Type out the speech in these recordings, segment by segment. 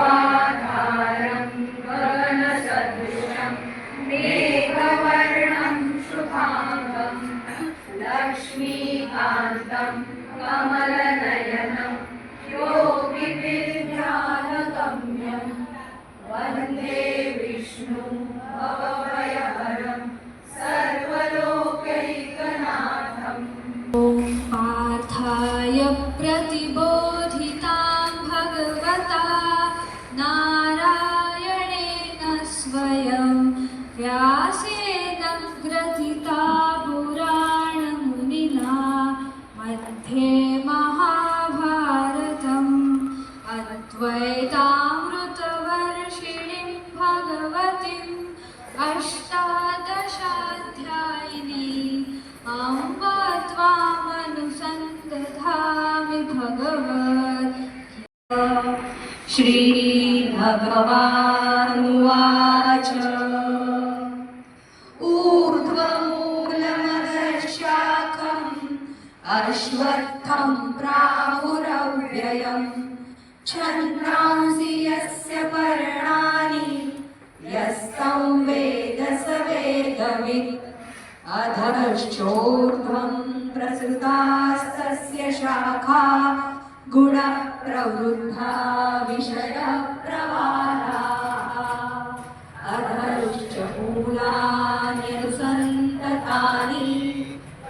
विश्वाधारं गगनसदृशं मेघवर्णं शुभाङ्गं लक्ष्मीकान्तं कमलनयनं नारायणेन स्वयं व्यासेन ग्रथिता पुराणमुनिना मध्ये महाभारतम् अद्वैतामृतवर्षिणीं श्रीभगवानुवाच। ऊर्ध्वमूलमदशाखम् अश्वत्थं प्राहुरव्ययम्। छन्दांसि यस्य पर्णानि यस्तं वेद स वेदवित् अधश्चोर्ध्वं प्रसृतास्तस्य शाखा प्रवृद्धा विषयप्रवालाः अधश्च मूलान्यनुसन्ततानि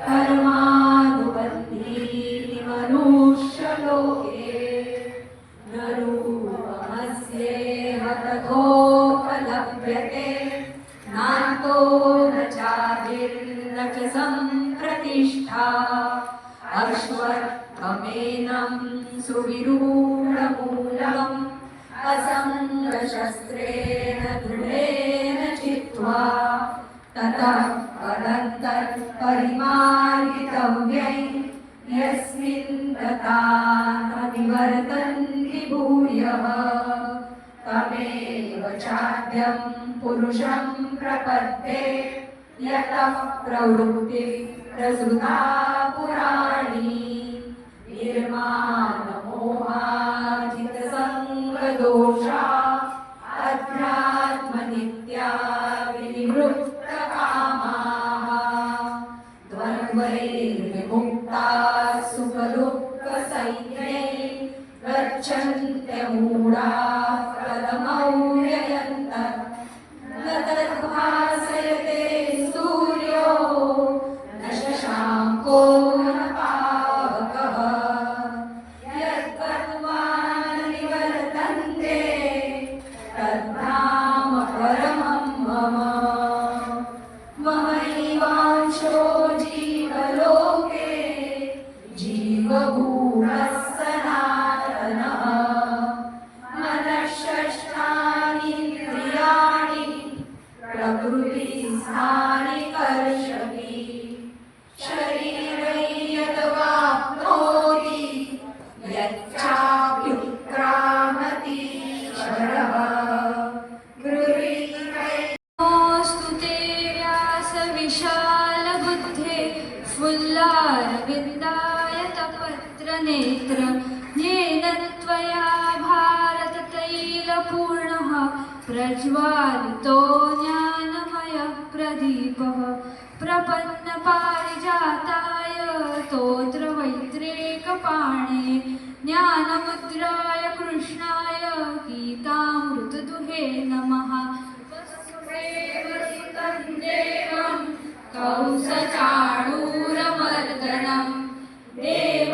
कर्मानुबन्धीनि मनुष्यलोके। न रूपमस्येह तथोपलभ्यते नान्तो न चाभिर्न च सम्प्रतिष्ठा। अश्वत्थमेनं सुविरूढमूलम् चित्वा ततः पदन्तत्परिमार्गितव्यै यस्मिन् तथा न निवर्तन्ति भूयः. तमेव चाद्यं पुरुषं प्रपद्ये यतः प्रवृत्तिः प्रसृता पुराणी निर्माणमोहाजितसङ्गदोषा अध्यात्मनित्या तपत्रनेत्र। येन त्वया भारततैलपूर्णः प्रज्वालितो ज्ञानमयः प्रदीपः प्रपन्न प्रपन्नपारिजाताय तोत्रवैत्रेकपाणे ज्ञानमुद्राय कृष्णाय गीतामृतदुहे नमः। वसुदेवसुतं देव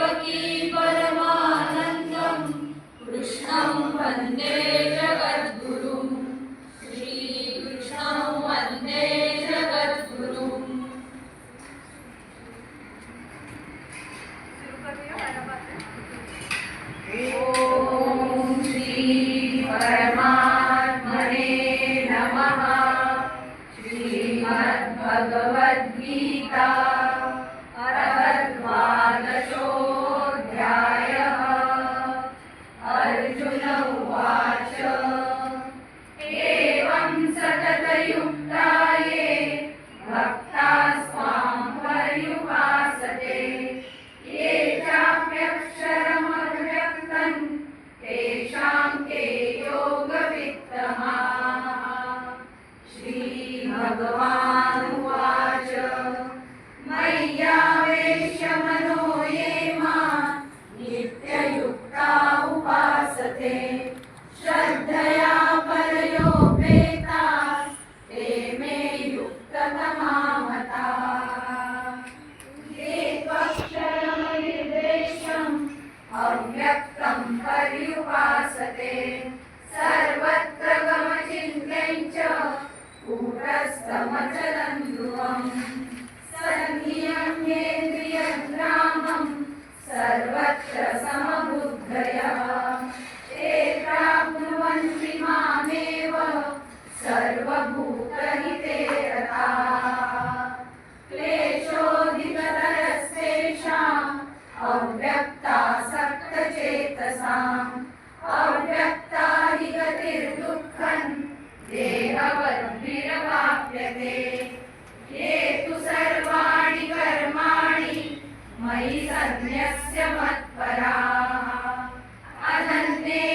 सर्वभूतहिते रथा क्लेशोऽव्यक्ता अव्यक्ता चेतसाम् अव्यक्ताधिकतिर्दुःखन् देहवद्भिरवाप्यते ये तु सर्वाणि कर्माणि मयि सन्यस्य मत्परा। अनन्ये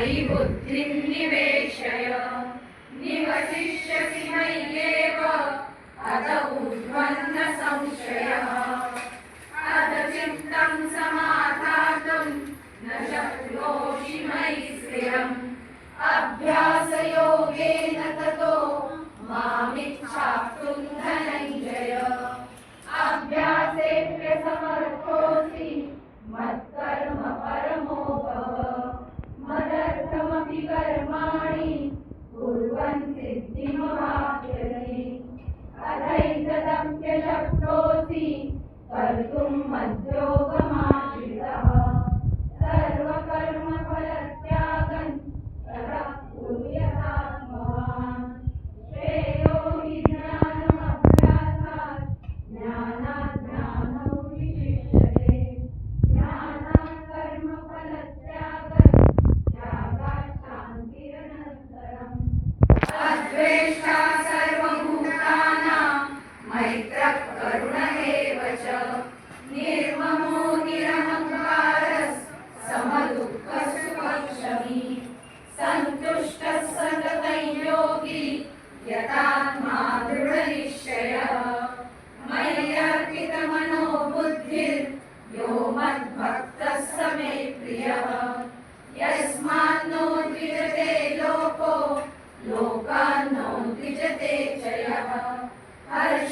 పై బుద్ధిని వే Krishna. हर